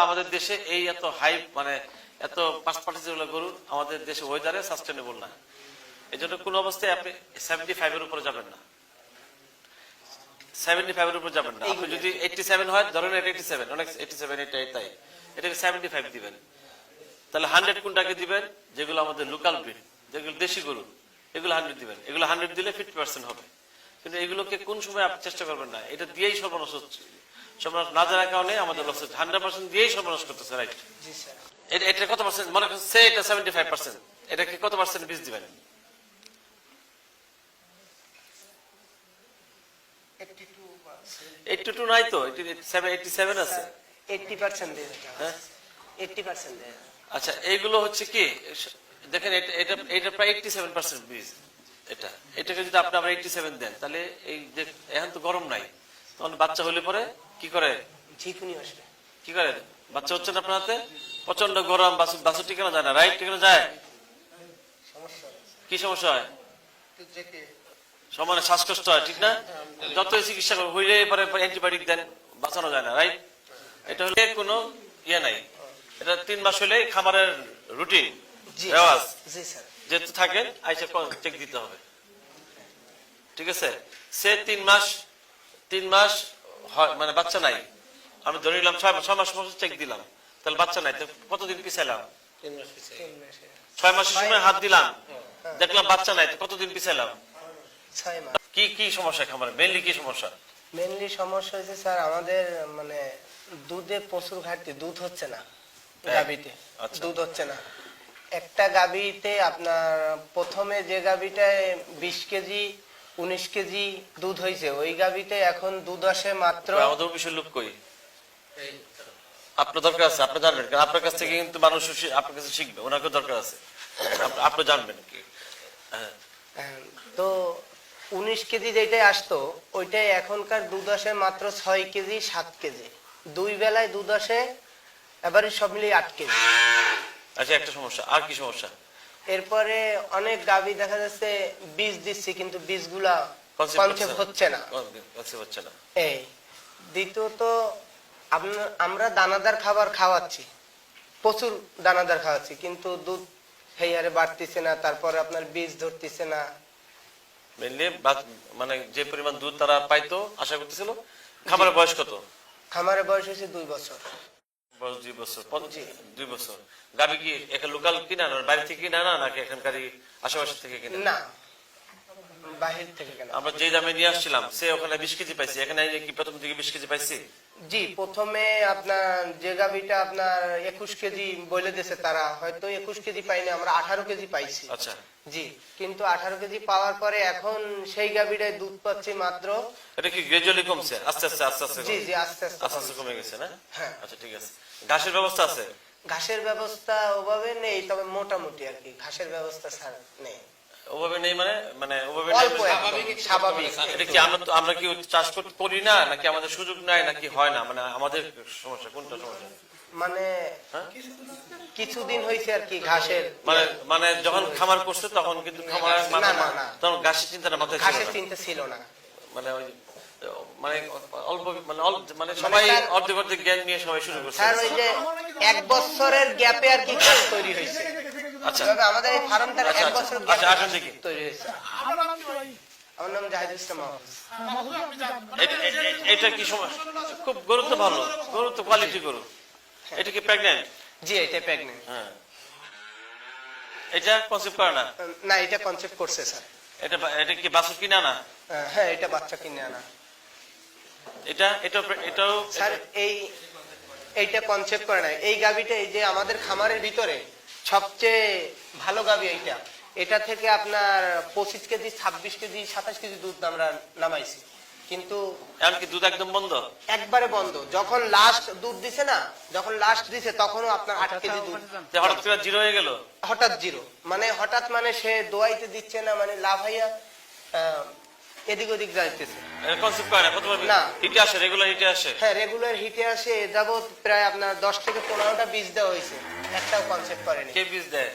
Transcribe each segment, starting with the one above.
আমাদের দেশে এই এত হাই মানে এত পাশপাশি যেগুলো গরু আমাদের দেশে ওয়েদারে সাস্টেনেবল না। এই জন্য কোনো অবস্থায় আপনি সেভেন্টি ফাইভের উপরে যাবেন না। সেভেন্টি ফাইভের উপর যাবেন না। আপনি যদি এইটটি সেভেন হয়, ধরেন এটা এইটটি সেভেন অনেক এইটটি সেভেন এটা তাই। এটাকে সেভেন্টি ফাইভ দিবেন। তাহলে হান্ড্রেড কোনটাকে দিবেন? যেগুলো আমাদের লোকাল ব্রিড যেগুলো দেশি গরু, এগুলো হান্ড্রেড দিবেন। এগুলো হান্ড্রেড দিলে ফিফটি পার্সেন্ট হবে। কিন্তু এগুলোকে কোন সময় আপনি চেষ্টা করবেন না, এটা দিয়েই সর্বনাশ হচ্ছে। সর্বনাশ না জানার কারণে আমাদের লস হচ্ছে হান্ড্রেড পার্সেন্ট দিয়েই সর্বনাশ করতেছে রাইট এটা এটা কত পার্সেন্ট? মনে সে এটা সেভেন্টি ফাইভ পার্সেন্ট এটাকে কত পার্সেন্ট বীজ দিবেন? এইটটি টু নাই তো এইটটি সেভেন আছে। এইটটি পার্সেন্ট দিয়ে হ্যাঁ? এইটটি পার্সেন্ট দিয়ে আচ্ছা এইগুলো হচ্ছে কি দেখেন এটা এটা এটা প্রায় এইটটি সেভেন পার্সেন্ট বীজ এটা। এটাকে যদি আপনি আবার এইটটি সেভেন দেন তাহলে এই যে এখন তো গরম নাই। তখন বাচ্চা হলে পরে কি করে? ঝিকুনি কি করে? বাচ্চা হচ্ছে না আপনার হাতে? প্রচণ্ড গরম বাসু বাসু টিকানো যায় না রাইট টিকানো যায়? কি সমস্যা হয়? সমানে শ্বাসকষ্ট হয় ঠিক না? যতই চিকিৎসা হইলে পরে অ্যান্টিবায়োটিক দেন বাঁচানো যায় না রাইট? এটা হলে কোনো ইয়ে নাই। এটা তিন মাস হলে খামারের রুটিন রেওয়াজ। যেহেতু থাকেন আইসে চেক দিতে হবে। ঠিক আছে? সে তিন মাস তিন মাস হয়- মানে বাচ্চা নাই। আমি ধরে নিলাম ছয় মাস ছয় মাস চেক দিলাম। তাহলে বাচ্চা নাই কতদিন পিছাইলাম? ছয় মাসের সময় হাত দিলাম। দেখলাম বাচ্চা নাই কতদিন পিছাইলাম? কি কি সমস্যা খামারে মেনলি কি সমস্যা? মেনলি সমস্যা হয়েছে স্যার আমাদের মানে দুধে প্রচুর ঘাটতি। দুধ হচ্ছে না গাবিতে আচ্ছা। দুধ হচ্ছে না। একটা গাবিতে আপনার প্রথমে যে গাবিটায় বিশ কেজি উনিশ কেজি দুধ হয়েছে ওই গাবিতে এখন দুধ আসে মাত্র আমাদের অফিসের লোক কই? আপনার দরকার আছে আপনি জানবেন কারণ আপনার কাছ থেকে কিন্তু মানুষ আপনার কাছে শিখবে ওনাকে দরকার আছে। আপনি জানবেন কি। হ্যাঁ, তো উনিশ কেজি যেটাই আসতো ওইটাই এখনকার দুধ আসে মাত্র ছয় কেজি সাত কেজি। দুই বেলায় দুধ আসে এবারে সব মিলিয়ে আট কেজি। আচ্ছা একটা সমস্যা আর কি সমস্যা? এরপরে অনেক গাবি দেখা যাচ্ছে বীজ দিচ্ছি কিন্তু বীজগুলা কনসেপ্ট হচ্ছে না। হচ্ছে না। এই। দ্বিতীয়ত আমরা দানাদার খাবার খাওয়াচ্ছি। প্রচুর দানাদার খাওয়াচ্ছি কিন্তু দুধ সেই হারে বাড়তিছে না তারপরে আপনার বীজ ধরতেছে না। মেনলি মানে যে পরিমাণ দুধ তারা পাইতো আশা করতেছিল খাবারের বয়স কত? খামারের বয়স হয়েছে দুই বছর। বয়স দুই বছর দুই বছর। গাবি কি এখানে লোকাল কিনা না? বাইরে থেকে কিনা না? নাকি এখানকার আশেপাশে থেকে কিনা? না। বাহির থেকে কেন আমরা যে দামে নিয়ে আসছিলাম সে ওখানে বিশ কেজি পাইছি। এখানে কি প্রথম দিকে বিশ কেজি পাইছি? জি প্রথমে আপনার যে গাভিটা আপনার একুশ কেজি বলে দিয়েছে তারা হয়তো একুশ কেজি পাইনি আমরা আঠারো কেজি পাইছি। আচ্ছা। জি কিন্তু আঠারো কেজি পাওয়ার পরে এখন সেই গাভিটায় দুধ পাচ্ছি মাত্র এটা কি গ্রাজুয়ালি কমছে? আস্তে আস্তে আস্তে আস্তে জি জি আস্তে আস্তে আস্তে আস্তে কমে গেছে না? হ্যাঁ। আচ্ছা ঠিক আছে। ঘাসের ব্যবস্থা আছে? ঘাসের ব্যবস্থা ওভাবে নেই তবে মোটামুটি আর কি ঘাসের ব্যবস্থা স্যার নেই। ওভাবে নেই মানে মানে ওভাবে মানে- স্বাভাবিক। এটা কি আমরা আমরা কি চাষ করতে করি না? নাকি আমাদের সুযোগ নাই নাকি হয় না? মানে আমাদের সমস্যা কোনটা সমস্যা? মানে হ্যাঁ? কিছুদিন হয়েছে আর কি ঘাসের। মানে মানে যখন খামার করছে তখন কিন্তু খামার। তখন ঘাসের চিন্তাটা মাথায় ঘাসের চিন্তা ছিল না। মানে ওই মানে অল্প মানে মানে সবাই অর্ধেক অর্ধেক জ্ঞান নিয়ে সবাই শুরু করছে। স্যার ওই যে এক বছরের গ্যাপে আর কি তৈরি হয়েছে। আচ্ছা। আমাদের এই ফার্মটা আচ্ছা, এক আচ্ছা। বছর আচ্ছা, আসুন দেখি। তৈরি হয়েছে। আমার নাম জাহিদুল ইসলাম এটা- কি সমস্যা খুব গরু তো ভালো। গরু তো কোয়ালিটি গরু। এটা কি জি এটা হ্যাঁ। এটা কনসেপ্ট করে না? না এটা কনসেপ্ট করছে স্যার। এটা এটা কি বাসু কিনা না? হ্যাঁ এটা বাচ্চা কিনে আনা। এটা এটা এটাও স্যার এই এইটা কনসেপ্ট করে না। এই গাবিটা এই যে আমাদের খামারের ভিতরে সবচেয়ে ভালো গাবি এইটা। এটা থেকে আপনার পঁচিশ কেজি ছাব্বিশ কেজি সাতাশ কেজি দুধ আমরা নামাইছি। কিন্তু এমনকি দুধ একদম বন্ধ? একবারে বন্ধ। যখন লাস্ট দুধ দিছে না যখন লাস্ট দিছে তখনও আপনার আট কেজি দুধ। হঠাৎ করে জিরো হয়ে গেল? হঠাৎ জিরো। মানে হঠাৎ মানে সে দোয়াইতে দিচ্ছে না মানে লাভ হইয়া আহ, এদিক ওদিক যাইতেছে। কনসেপ্ট করে না? না। হিটে আসে রেগুলার হিটে আসে? হ্যাঁ রেগুলার হিটে আসে এ প্রায় আপনার দশ থেকে পনেরোটা বীজ দেওয়া হয়েছে। একটাও কনসেপ্ট করেনি। কে বীজ দেয়?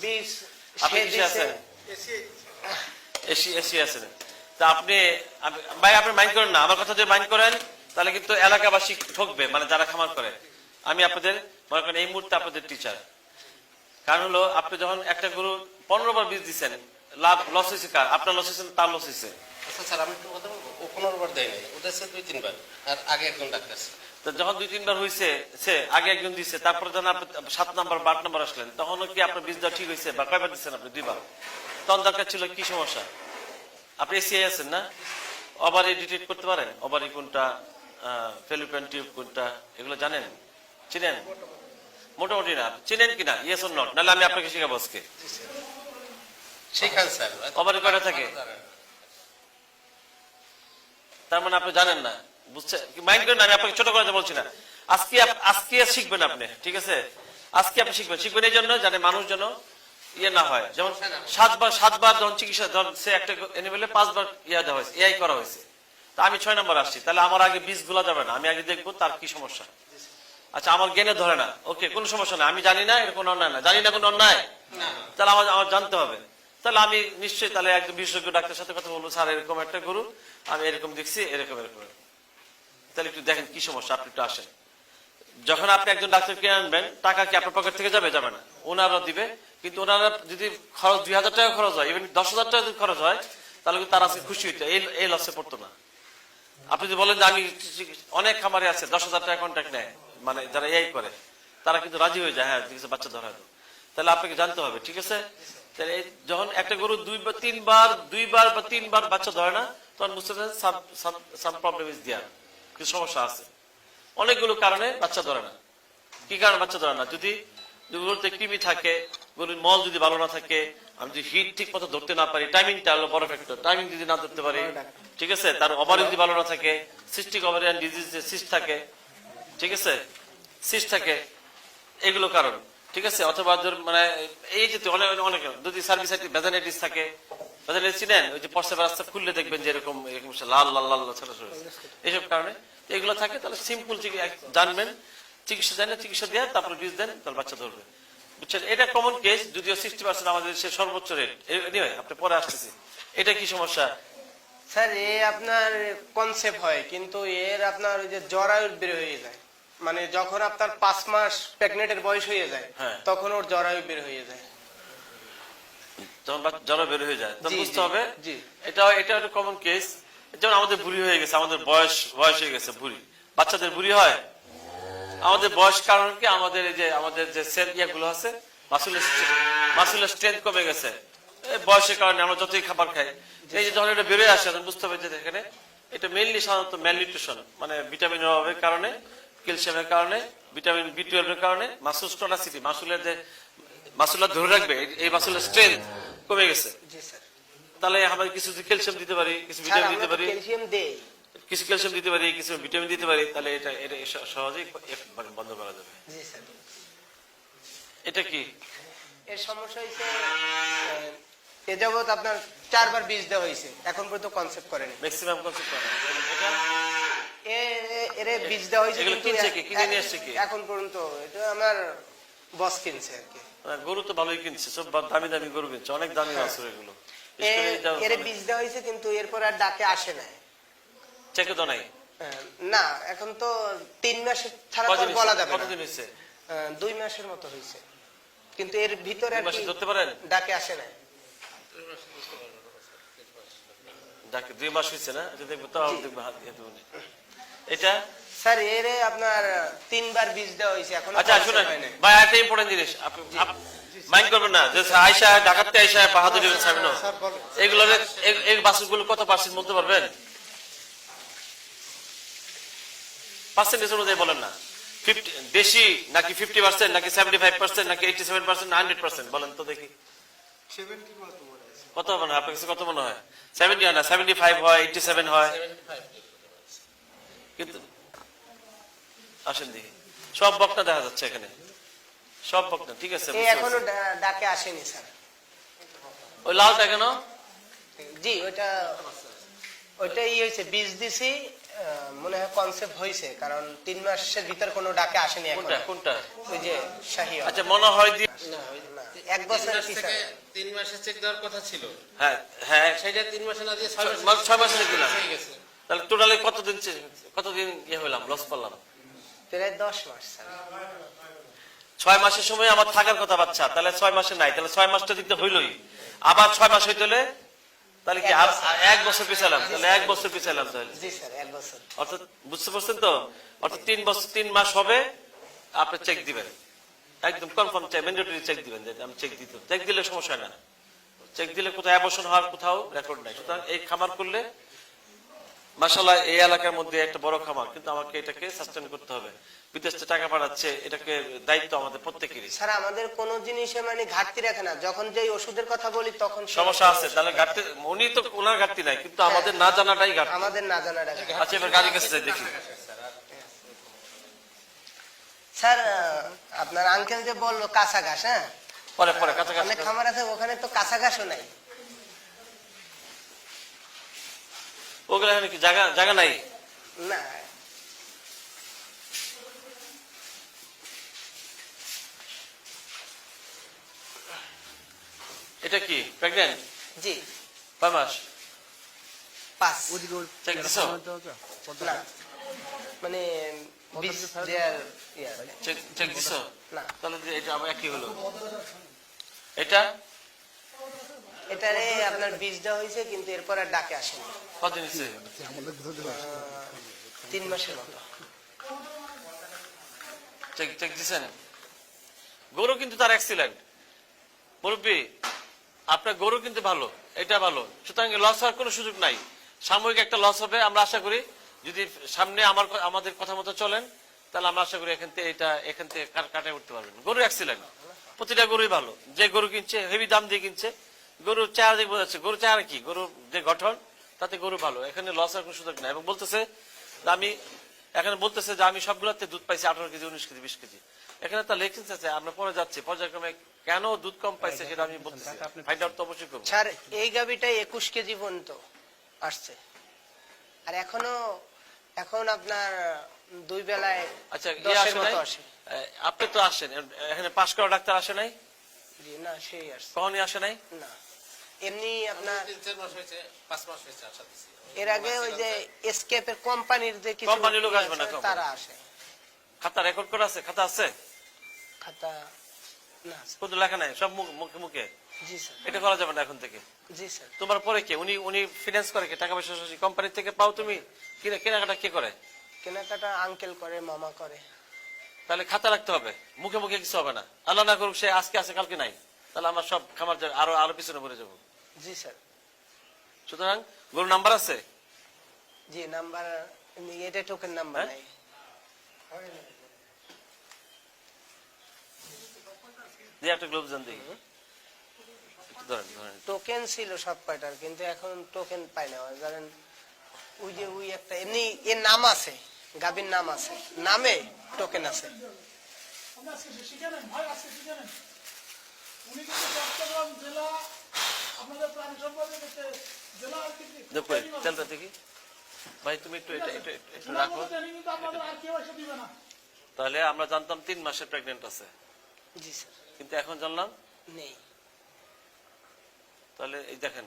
বীজ আপনি সে আছেন? এসি। এসি আছেন। তা আপনি আপনি- ভাই আপনি মাইন্ড করেন না। আমার কথা যদি মাইন্ড করেন তাহলে কিন্তু এলাকাবাসী ঠকবে মানে যারা খামার করে। আমি আপনাদের মনে করেন এই মুহূর্তে আপনাদের টিচার কারণ হলো আপনি যখন একটা গরু পনেরো বার বীজ দিচ্ছেন লাভ লস হয়েছে কার? আপনার লস হয়েছে তার লস হয়েছে? আচ্ছা স্যার আমি একটু কথা দেয় নাই। ওদের দুই তিনবার। আর আগে একজন ডাক্তার তো যখন দুই তিনবার হয়েছে সে আগে একজন তারপরে যখন আপনি সাত নাম্বার বা আট নাম্বার আসলেন কি আপনার বীজ ঠিক হয়েছে বা কয়বার দিচ্ছেন আপনি? দুইবার। তখন দরকার ছিল কি সমস্যা? আপনি এসিআই আছেন না? ওভারি ডিটেক্ট করতে পারেন? ওভারি কোনটা ফেলিপেন টিউব কোনটা এগুলো জানেন? চিনেন? মোটামুটি না। চিনেন কিনা ইয়েস অর নট নাহলে আমি আপনাকে শিখাবো আজকে। সেখান স্যার। কয়টা থাকে? তার মানে আপনি জানেন না। বুঝছে? মাইন্ড করেন আমি আপনাকে ছোট করে বলছি না। আজকে আজকে শিখবেন আপনি ঠিক আছে? আজকে আপনি শিখবেন। শিখবেন এই জন্য জানে মানুষ যেন ইয়ে না হয়। যেমন সাতবার সাতবার যখন চিকিৎসা ধরুন সে একটা এনিমেলে পাঁচবার ইয়া দেওয়া হয়েছে এআই করা হয়েছে। তা আমি ছয় নম্বর আসছি। তাহলে আমার আগে বীজগুলা যাবে না আমি আগে দেখব তার কি সমস্যা। আচ্ছা আমার জ্ঞানে ধরে না। ওকে কোনো সমস্যা না আমি জানি না এটা কোনো অন্যায় না। জানি না কোনো অন্যায়? তাহলে আমার আমার জানতে হবে। তাহলে আমি নিশ্চয়ই তাহলে একজন বিশেষজ্ঞ ডাক্তারের সাথে কথা বলব, স্যার, এরকম একটা গরু, আমি এরকম দেখছি, এরকম এরকম। তাহলে একটু দেখেন কি সমস্যা, আপনি একটু আসেন। যখন আপনি একজন ডাক্তারকে আনবেন, টাকা কি আপনার পকেট থেকে যাবে? যাবে না। ওনারা দিবে, কিন্তু ওনারা যদি খরচ দুই হাজার টাকা খরচ হয় ইভেন দশ হাজার টাকা যদি খরচ হয়, তাহলে কিন্তু তারা খুশি হইতো, এই এই লসে পড়তো না। আপনি যদি বলেন যে আমি অনেক খামারে আছে, দশ হাজার টাকা কন্ট্যাক্ট নেয় মানে যারা এই করে, তারা কিন্তু রাজি হয়ে যায় হ্যাঁ বাচ্চা ধরা তাহলে আপনাকে জানতে হবে, ঠিক আছে? তাহলে যখন একটা গরু দুই বা তিনবার দুইবার বা তিনবার বাচ্চা ধরে না তখন বুঝতে পারছেন সাম প্রবলেম ইজ দেয়ার কিছু সমস্যা আছে। অনেকগুলো কারণে বাচ্চা ধরে না। কি কারণে বাচ্চা ধরে না? যদি গরুতে কৃমি থাকে গরুর মল যদি ভালো না থাকে আমি যদি হিট ঠিক মতো ধরতে না পারি টাইমিংটা হলো বড় ফ্যাক্টর টাইমিং যদি না ধরতে পারি ঠিক আছে? তার ওভারি যদি ভালো না থাকে সিস্টিক ওভারিয়ান ডিজিজ সিস্ট থাকে ঠিক আছে? সিস্ট থাকে এগুলো কারণ। ঠিক আছে, অথবা মানে এই যে অনেক অনেক, যদি সার্ভিস ভেজানাইটিস থাকে ভেজানাইটিস চিনেন ওই যে পশ্চাৎ রাস্তা খুললে দেখবেন যে এরকম এরকম লাল লাল লাল ছোট ছোট এইসব কারণে এগুলো থাকে, তাহলে সিম্পল জানবেন, চিকিৎসা জানেন চিকিৎসা দেন, তারপরে বীজ দেন, তাহলে বাচ্চা ধরবে। বুঝছেন? এটা কমন কেস যদিও সিক্সটি পার্সেন্ট আমাদের দেশে সর্বোচ্চ রেট আপনি পরে আসতেছি। এটা কি সমস্যা? স্যার, এ আপনার কনসেপ্ট হয়, কিন্তু এর আপনার ওই যে জরায়ু বের হয়ে যায়। মানে যখন আপনার পাঁচ মাস প্রেগনেন্টের বয়স হয়ে যায় হ্যাঁ। তখন ওর জরায়ু বের হয়ে যায়। তখন জ্বর বের হয়ে যায়। তখন বুঝতে হবে এটা এটা একটা কমন কেস যেমন আমাদের বুড়ি হয়ে গেছে আমাদের বয়স বয়স হয়ে গেছে বুড়ি। বাচ্চাদের বুড়ি হয়? আমাদের বয়স কারণ কি? আমাদের এই যে আমাদের যে সেল ইয়াগুলো আছে মাসুলের মাসুলের স্ট্রেংথ কমে গেছে। বয়সের কারণে আমরা যতই খাবার খাই। এই যে যখন এটা বেরোয় আসে তখন বুঝতে হবে যে এখানে এটা মেনলি সাধারণত ম্যালনিউট্রিশন মানে ভিটামিনের অভাবের কারণে। ক্যালসিয়ামের কারণে ভিটামিন বি টুয়েলভের কারণে মাসুল স্টোনাসিটি মাসুলের যে মাসুলটা ধরে রাখবে এই- মাসুলের স্ট্রেংথ কমে গেছে। তাহলে আমরা কিছু ক্যালসিয়াম দিতে পারি কিছু ভিটামিন দিতে পারি। ক্যালসিয়াম দেই। কিছু ক্যালসিয়াম দিতে পারি কিছু ভিটামিন দিতে পারি তাহলে এটা এটা সহজেই মানে বন্ধ করা যাবে। এটা কি? এর সমস্যা হয়েছে এ যাবৎ আপনার চারবার বীজ দেওয়া হয়েছে এখন পর্যন্ত কনসেপ্ট করেনি। ম্যাক্সিমাম কনসেপ্ট এ- এর বীজ দেওয়া হয়েছে এগুলো কিন্তু কিনছে কি? কিনে নিয়ে আসছে কি? এখন পর্যন্ত এটা আমার বস কিনছে আর কি। গরু তো ভালোই কিনছে সব দামি দামি গরু কিনছে অনেক দামি আছে এগুলো। হ্যাঁ। এর বীজ দেওয়া হয়েছে কিন্তু এরপর আর ডাকে আসে না চেকে তো নাই? হ্যাঁ, না এখন তো তিন মাসের ছাড়া তো বলা যাবে কতদিন হয়েছে? হ্যাঁ, দুই মাসের মতো হয়েছে। কিন্তু এর ভিতরে আর কি ধরতে পারেন? ডাকে আসে না ডাকে দুই মাস হয়েছে না? এটা দেখব তাও দেখব হাত দিয়ে দেবো নি। এটা? স্যার এর আপনার তিনবার বীজ দেওয়া হয়েছে এখন আচ্ছা শুনেন ভাই একটা ইম্পর্টেন্ট জিনিস মাইন্ড করবেন না যে আয়সা ঢাকাতে আয়সা বাহাদুর সামনে এগুলোর এ- এই বাসগুলো কত পার্সেন্ট বলতে পারবেন? পার্সেন্টেজ অনুযায়ী বলেন না। ফিফটি বেশি নাকি ফিফটি পার্সেন্ট নাকি সেভেন্টি ফাইভ পার্সেন্ট নাকি eighty seven percent hundred percent বলেন তো দেখি। কত মনে হয়? আপনার কাছে কত মনে হয়? সেভেন্টি হয় না সেভেন্টি ফাইভ হয় এইটি সেভেন হয় কিন্তু আসেন দেখি। সব বক্তা দেখা যাচ্ছে এখানে। সব বক্তা ঠিক আছে এখনও ডাকে আসেনি স্যার। ওই লালটা কেন? জি ওইটা ওইটা ই হয়েছে বীজ দিছি মনে হয় কনসেপ্ট হয়েছে কারণ তিন মাসের ভিতর কোনো ডাকে আসেনি কোনটা কোনটা? ওই যে শাহি আচ্ছা মনে হয় দি এক বছর কি থেকে স্যার? তিন মাসের চেক দেওয়ার কথা ছিল। হ্যাঁ হ্যাঁ। সেটা তিন মাসে না দিয়ে ছয় ছয়- মাসে ছয় মাসে দিলাম। হয়ে গেছে। তাহলে টোটালি কতদিন কতদিন ইয়ে হলাম লস করলাম প্রায় দশ মাস ছয় মাসের সময় আমার থাকার কথা বাচ্চা। তাহলে ছয় মাসে নাই তাহলে ছয় মাসটা দিতে হইলই। আবার ছয় মাস হইতে হলে? তাহলে কি এক বছর। পিছালাম তাহলে এক বছর পিছালাম তাহলে। অর্থাৎ বুঝতে পারছেন তো? অর্থাৎ তিন বছর তিন মাস হবে আপনি চেক দিবেন। একদম কনফার্ম চেক ম্যান্ডেটরি চেক দিবেন আমি চেক দিতে চেক দিলে সমস্যা না। চেক দিলে কোথাও অ্যাবর্শন হওয়ার কোথাও রেকর্ড নাই। সুতরাং এই খামার করলে মাসাল্লাহ এই এলাকার মধ্যে একটা বড় খামার কিন্তু আমাকে এটাকে সাস্টেন করতে হবে। বিদেশ টাকা পাঠাচ্ছে এটাকে দায়িত্ব আমাদের প্রত্যেকেরই। স্যার আমাদের কোনো জিনিসে মানে ঘাটতি রাখে না। যখন যেই ওষুধের কথা বলি তখন সমস্যা আছে তাহলে ঘাটতি উনি তো ওনার ঘাটতি নাই কিন্তু আমাদের না জানাটাই ঘাটতি। আমাদের না জানা রাখে আচ্ছা এবার গাড়ি কাছে দেখি। স্যার আপনার আঙ্কেল যে বলল কাঁচা ঘাস হ্যাঁ? পরে পরে কাছাকাছি অনেক খামার আছে ওখানে তো কাঁচা ঘাসও নাই। ওগুলো এখানে কি জায়গা জায়গা নাই? না এটা কি? প্রেগনেন্ট জি। কয় মাস? পাঁচ। চেক দিছ? না। মানে ইয়ে। চেক না। তাহলে এটা আবার একই হলো। এটা? এটারে আপনার বীজ দেওয়া হয়েছে কিন্তু এরপর আর ডাকে আসেনি। তিন মাসের মতো। গরু কিন্তু তার এক্সিলেন্ট মুরব্বী, আপনার গরু কিন্তু ভালো, এটা ভালো। সুতরাং লস হওয়ার কোনো সুযোগ নাই। সাময়িক একটা লস হবে, আমরা আশা করি। যদি সামনে আমার আমাদের কথা মতো চলেন, তাহলে আমরা আশা করি এখান থেকে এটা, এখান থেকে কাট- কাটায় উঠতে পারবেন। গরু এক্সিলেন্ট প্রতিটা গরুই ভালো। যে গরু কিনছে হেভি দাম দিয়ে কিনছে। গরুর চেহারা দিয়ে বোঝাচ্ছে। গরু চেহারা কি? গরুর যে গঠন তাতে গরু ভালো এখানে লস হওয়ার কোনো সুযোগ নাই। এবং বলতেছে আমি এখানে বলতেছে যে আমি সবগুলোতে দুধ পাইছি আঠারো কেজি উনিশ কেজি বিশ কেজি। এখানে তার লেখেন্স আছে আমরা পরে যাচ্ছি পর্যায়ক্রমে কেন দুধ কম পাইছে সেটা আমি বলতেছি। ফাইন্ড আউট তো অবশ্যই করব। স্যার এই গাবিটাই একুশ কেজি পর্যন্ত আসছে। আর এখনও এখন আপনার দুই বেলায় আচ্ছা ইয়ে আসে নাই? আসে। আপনি তো আসেন এখানে পাশ করা ডাক্তার আসে নাই? না সেই আসছে। কখনই আসে নাই? না। এমনি আপনার এর আগে ওই যে এসকেপের কোম্পানির যে কিছু কোম্পানির লোক আসবে না তারা আসে। খাতা রেকর্ড করা আছে? খাতা আছে? খাতা না স্যার। লেখা নাই? সব মুখে মুখে জি স্যার। এটা করা যাবে না এখন থেকে? জি স্যার। তোমার পরে কে? উনি উনি ফিনান্স করে কে? টাকা পয়সা কোম্পানি থেকে পাও তুমি? কিনা কেনাকাটা কে করে? কেনাকাটা আঙ্কেল করে মামা করে। তাহলে খাতা রাখতে হবে। মুখে মুখে কিছু হবে না। আল্লাহ না করুক সে আজকে আছে কালকে নাই। তাহলে আমার সব খামার যাবে, আরও আরও পিছনে পড়ে যাব। জি স্যার। সুতরাং গরুর নাম্বার আছে? জি নাম্বার এটা টোকেন নাম্বার হ্যাঁ? নাই। দিয়ে একটা গ্লোভ জান দেখি। টোকেন ছিল সব কয়টার কিন্তু এখন টোকেন পাই না। জানেন ওই যে ওই একটা এমনি এর নাম আছে গাবির নাম আছে নামে টোকেন আছে। উনি কিন্তু চট্টগ্রাম জেলা দেখো তেলটা দেখি। ভাই তুমি একটু এটা এটা একটু রাখো। তাহলে আমরা জানতাম তিন মাসে প্রেগনেন্ট আছে। জি স্যার। কিন্তু এখন জানলাম? নেই। তাহলে এই দেখেন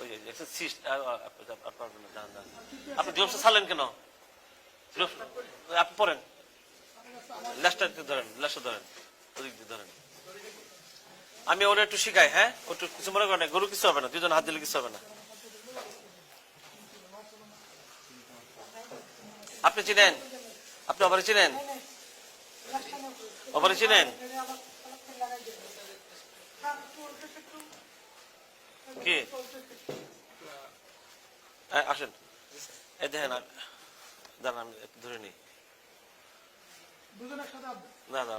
ওই যে একটা সিস্ট পারবেন না জান জান। আপনি গ্লোভস ছাড়লেন কেন? গ্লোভস আপনি পরেন। ল্যাসটা একটু ধরেন ল্যাসটা ধরেন ওদিক দিয়ে ধরেন। আমি ওরা একটু শিখাই হ্যাঁ? ও একটু কিছু মনে করেন গরু কিছু হবে না দুজন হাত দিলে কিছু হবে না। আপনি চিনেন? আপনি অবারে চিনেন? অবারে চিনেন? কি? আসেন। এই দেখেন দাঁড়ান আমি ধরে নিই না না।